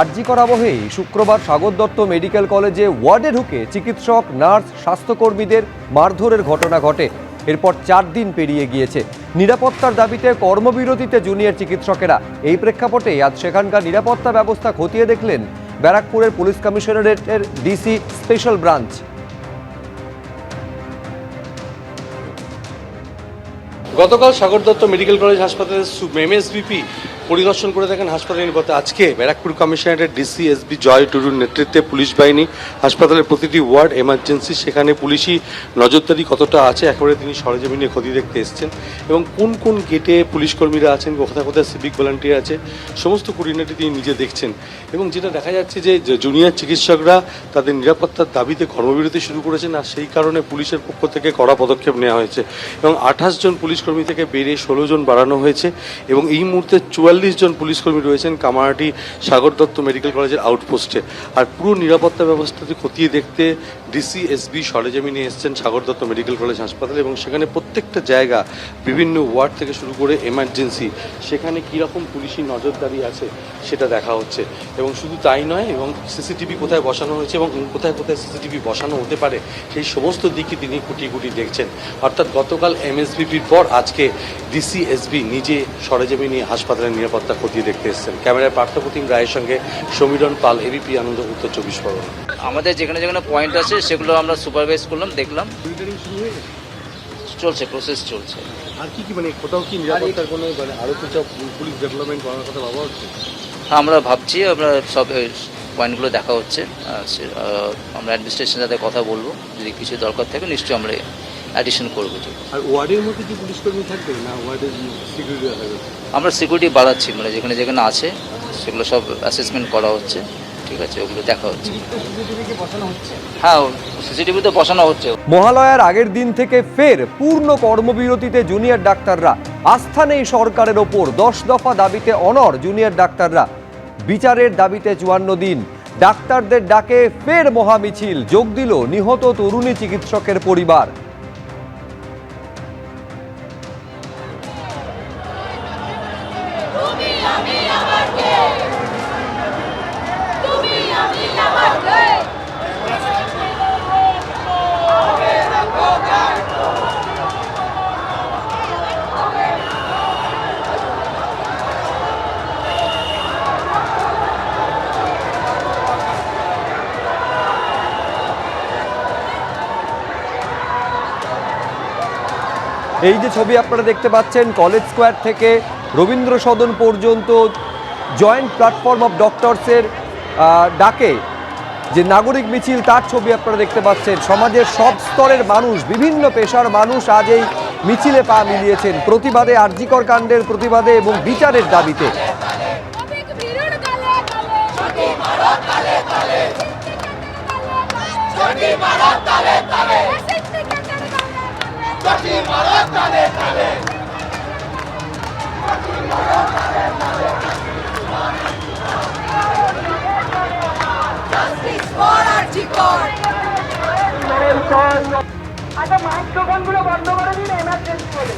আরজিকর আবহেই শুক্রবার সাগর দত্ত মেডিকেল কলেজে ওয়ার্ডে ঢুকে চিকিৎসক, নার্স, স্বাস্থ্যকর্মীদের মারধরের ঘটনা ঘটে। এরপর চার দিন পেরিয়ে গিয়েছে। নিরাপত্তার দাবিতে কর্মবিরতিতে জুনিয়র চিকিৎসকেরা। এই প্রেক্ষাপটে আজ সেখানকার নিরাপত্তা ব্যবস্থা খতিয়ে দেখলেন ব্যারাকপুরের পুলিশ কমিশনারেটের ডিসি স্পেশাল ব্রাঞ্চ। গতকাল সাগর দত্ত মেডিকেল কলেজ হাসপাতালের এমএসবিপি পরিদর্শন করে দেখেন হাসপাতালের গত আজকে ব্যারাকপুর কমিশনারের ডিসি এসবি জয় টুডুর নেতৃত্বে পুলিশ বাহিনী হাসপাতালের প্রতিটি ওয়ার্ড এমার্জেন্সি, সেখানে পুলিশি নজরদারি কতটা আছে, একেবারে তিনি সরেজমিনে খতিয়ে দেখতে এসেছেন। এবং কোন কোন গেটে পুলিশ কর্মীরা আছেন, কোথায় কোথায় সিভিক ভলান্টিয়ার আছে, সমস্ত কুড়িনাটি তিনি নিজে দেখছেন। এবং যেটা দেখা যাচ্ছে যে যে জুনিয়র চিকিৎসকরা তাদের নিরাপত্তার দাবিতে কর্মবিরতি শুরু করেছেন আর সেই কারণে পুলিশের পক্ষ থেকে কড়া পদক্ষেপ নেওয়া হয়েছে। এবং আঠাশ জন পুলিশ কর্মী থেকে বেড়ে ষোলো জন বাড়ানো হয়েছে। এবং এই মুহূর্তে চুয়াল্লিশ জন পুলিশ কর্মী রয়েছেন কামারহাটি সাগর দত্ত মেডিকেল কলেজের আউটপোস্টে। আর পুরো নিরাপত্তা ব্যবস্থাটি খতিয়ে দেখতে ডিসি এসবি সরেজমিনে এসছেন সাগর দত্ত মেডিকেল কলেজ হাসপাতালে এবং সেখানে প্রত্যেকটা জায়গা বিভিন্ন ওয়ার্ড থেকে শুরু করে এমার্জেন্সি সেখানে কীরকম পুলিশি নজরদারি আছে সেটা দেখা হচ্ছে। এবং শুধু তাই নয়, এবং সিসিটিভি কোথায় বসানো হয়েছে এবং কোথায় কোথায় সিসিটিভি বসানো হতে পারে, সেই সমস্ত দিকই তিনি কুটি কুটি দেখছেন। অর্থাৎ গতকাল এমএসবিপির পর আজকে ডিসি এসবি নিজে সরেজমিনে হাসপাতালের নিরাপত্তা খতিয়ে দেখতে এসেছেন। ক্যামেরায় পার্থপ্রতিম রায়ের সঙ্গে সমীরণ পাল এবিপি আনন্দ, উত্তর চব্বিশ পরগনা। আমাদের যেখানে যেখানে পয়েন্ট আছে সেগুলো আমরা সুপারভাইজ করলাম দেখলাম। চলছে প্রসেস চলছে। আর কি কি মানে কোথাও কি নিরাপত্তার কোনো মানে আরও কিছু পুলিশ ডেভেলপমেন্ট করার কথা ভাবা হচ্ছে? হ্যাঁ আমরা ভাবছি আমরা সব পয়েন্টগুলো দেখা হচ্ছে। আমরা অ্যাডমিনিস্ট্রেশন সাথে কথা বলব। যদি কিছু দরকার থাকে নিশ্চয়ই আমরা অ্যাডিশন করব। আর ওয়ার্ডের মধ্যে কি পুলিশ কর্মী থাকবে না ওয়ার্ডের সিকিউরিটি আমরা সিকিউরিটি বাড়াচ্ছি মানে যেখানে যেখানে আছে সেগুলো সব অ্যাসেসমেন্ট করা হচ্ছে। ঠিক আছে ওগুলো দেখা হচ্ছে। হ্যাঁ সিসিটিভি তো বসানো হচ্ছে। মহালয়ার আগের দিন থেকে ফের পূর্ণ কর্মবিরতিতে জুনিয়র ডাক্তাররা। আস্থা নেই সরকারের ওপর দশ দফা দাবিতে অনর জুনিয়র ডাক্তাররা। বিচারের দাবিতে চুয়ান্ন দিন। ডাক্তারদের ডাকে ফের মহামিছিল যোগ দিল নিহত তরুণী চিকিৎসকের পরিবার। আমি এই যে ছবি আপনারা দেখতে পাচ্ছেন, কলেজ স্কোয়ার থেকে রবীন্দ্র সদন পর্যন্ত জয়েন্ট প্ল্যাটফর্ম অফ ডক্টরসের ডাকে যে নাগরিক মিছিল, তার ছবি আপনারা দেখতে পাচ্ছেন। সমাজের সব স্তরের মানুষ, বিভিন্ন পেশার মানুষ আজ এই মিছিলে পা মিলিয়েছেন। প্রতিবাদে আর্যিকর কাণ্ডের প্রতিবাদে এবং বিচারের দাবিতে। আচ্ছা মাইক্রোফোনগুলো বন্ধ করে দিন এমার্জেন্সি বলে